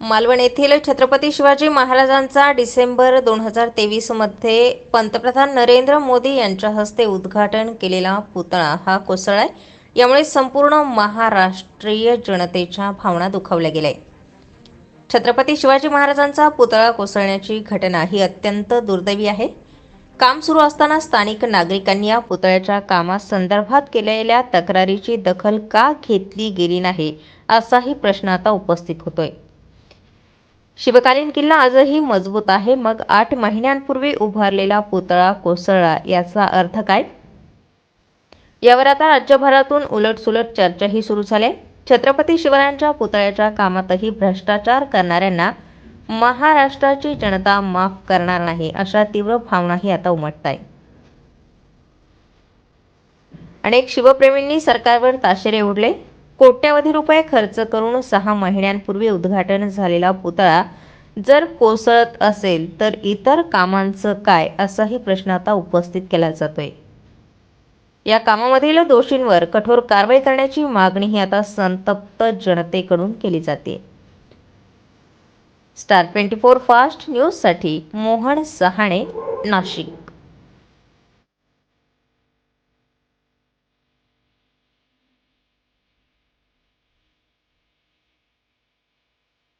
मालवण येथील छत्रपती शिवाजी महाराजांचा डिसेंबर दोन हजार तेवीसमध्ये पंतप्रधान नरेंद्र मोदी यांच्या हस्ते उद्घाटन केलेला पुतळा हा कोसळलाय. यामुळे संपूर्ण महाराष्ट्रीय जनतेच्या भावना दुखावल्या गेल्या छत्रपती शिवाजी महाराजांचा पुतळा कोसळण्याची घटना ही अत्यंत दुर्दैवी आहे. काम सुरू असताना स्थानिक नागरिकांनी या पुतळ्याच्या कामासंदर्भात केलेल्या तक्रारीची दखल का घेतली गेली नाही असाही प्रश्न आता उपस्थित होतोय. शिवकालीन किल्ला आजही मजबूत आहे. मग आठ महिन्यांपूर्वी उभारलेला पुतळा कोसळला याचा अर्थ काय? यावर आता राज्यभरातून उलटसुलट चर्चाही सुरू झाल्या छत्रपती शिवरायांच्या पुतळ्याच्या कामातही भ्रष्टाचार करणाऱ्यांना महाराष्ट्राची जनता माफ करणार नाही अशा तीव्र भावनाही आता उमटत आहे अनेक शिवप्रेमींनी सरकारवर ताशेरे उडले कोट्यवधी रुपये खर्च करून सहा महिन्यांपूर्वी उद्घाटन झालेला पुतळा जर कोसळत असेल तर इतर कामांचं काय असाही प्रश्न आता उपस्थित केला जातोय. या कामामधील दोषींवर कठोर कारवाई करण्याची मागणीही आता संतप्त जनतेकडून केली जाते. स्टार ट्वेंटी फोर फास्ट न्यूजसाठी मोहन सहाणे नाशिक.